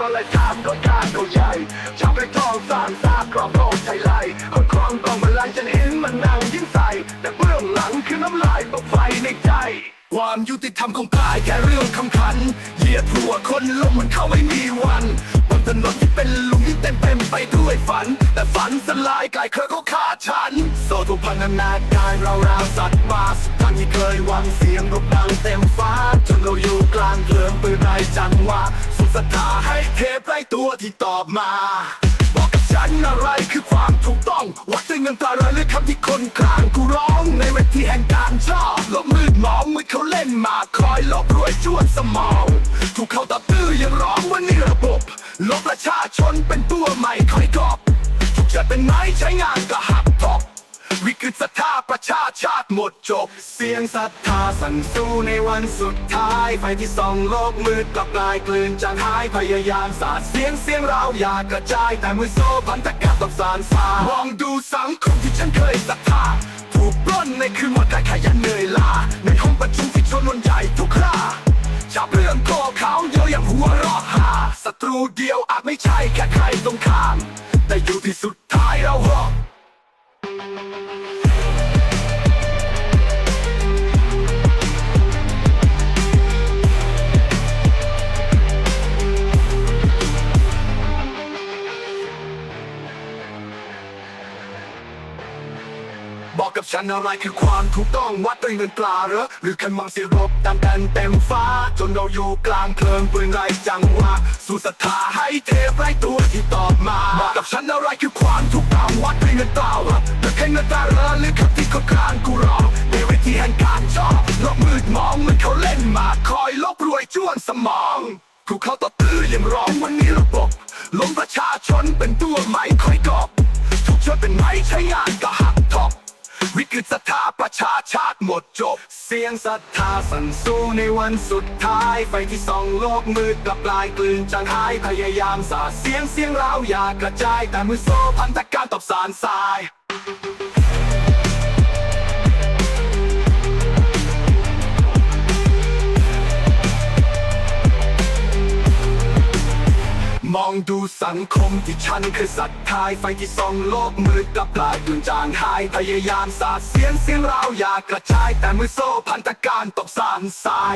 ก็เลยถามโดยการตัวใหญ่ชอบไปทองสร้างซากครอบโลกใจไหลคนครองต้องมาลังฉันเห็นมันนั่งยิ้มใส่แต่เบื้องหลังคือน้ำลายตกไฟในใจ ความยุติธรรมของกายแค่เรื่องคำขันเหยียดหัวคนลงเหมือนเขาไม่มีวันบนถนนที่เป็นลุมที่เต็มเต็มไปด้วยฝัน แต่ฝันสลายกลายเคยเขาฆ่าฉัน โซทุพันนาการเราราวสัตว์มาสุดทางที่เคยหวังเสียงรบดังเต็มฟ้าจนเราอยู่กลางเพลิงปืนไรจังหวะ ศรัทธาให้เทพไร้ตัวที่ตอบมา บอกกับฉันอะไรคือความถูกต้อง วัดด้วยเงินตาราหรือคำที่คนกลางกูร้องในเวทีแห่งการชอบลบมืดมองมือเขาเล่นมาคอยลบรวยจวนสมองถูกเขาตับตื้อยังร้องว่านี่ระบบลบประชาชนเป็นตัวใหม่คอยกอบถูกจัดเป็นไม้ใช้งานก็หักตอก วิกฤตศรัทธาประชาชาติหมดจบ เสียงศรัทธาสั่นสู้ในวันสุดท้าย ไฟที่ส่องโลกมืดกลับกลายกลืนจางหายพยายามสาดเสียงเสียงเราอยากกระจายแต่มือโซ่พันธกาต้องสารสามองดูสังคมที่ฉันเคยศรัทธาถูกปล้นในคืนหมดกายขยันเหนื่อยล้าในห้องประชุมที่ชนวนใหญ่ทุกคราจับเรื่องโกเขาเดียวอย่างหัวเรอหาศัตรูเดียวอาจไม่ใช่แค่ใครตรงข้ามแต่อยู่ที่สุดท้ายเราหอก บอกกับฉันอะไรคือความถูกต้องวัดด้วยเงินตราเหรอหรือคันมังสีรบตามกันเต็มฟ้า จนเราอยู่กลางเพลิงปืนไรจังหวะสู่ศรัทธาให้เทพไรตัวที่ตอบมา บอกกับฉันอะไรคือความถูกต้องวัดด้วยเงินตราเหรอ ตาเหรอหรือคำที่คนกลางกูรอในเวทีแห่งการชอบโลกมืดมองเหมือนเขาเล่นมา คอยลบรวยจวนสมองถูเขาต่อตื้อยังร้องวันนี้ระบบล้มประชาชนเป็นตัวใหม่คอยกอบถูกชดเป็นไม้ใช้งานก็หักทอกวิกฤตศรัทธาประชาชาติหมดจบ เสียงศรัทธาสั่นสู้ในวันสุดท้าย ไฟที่ส่องโลกมืดกลับลายกลืนจางหายพยายามสาดเสียงเสียงเราอยากกระจาย แต่มือโซ่พันธการตอบสารสาย มองดูสังคมที่ฉันเคยศรัทธาไฟที่ส่องโลกมืดกับกลายเป็นจางหายพยายามสาดเสียงเสียงเราอยากกระจายแต่มือโซ่พันธการตบสานสาย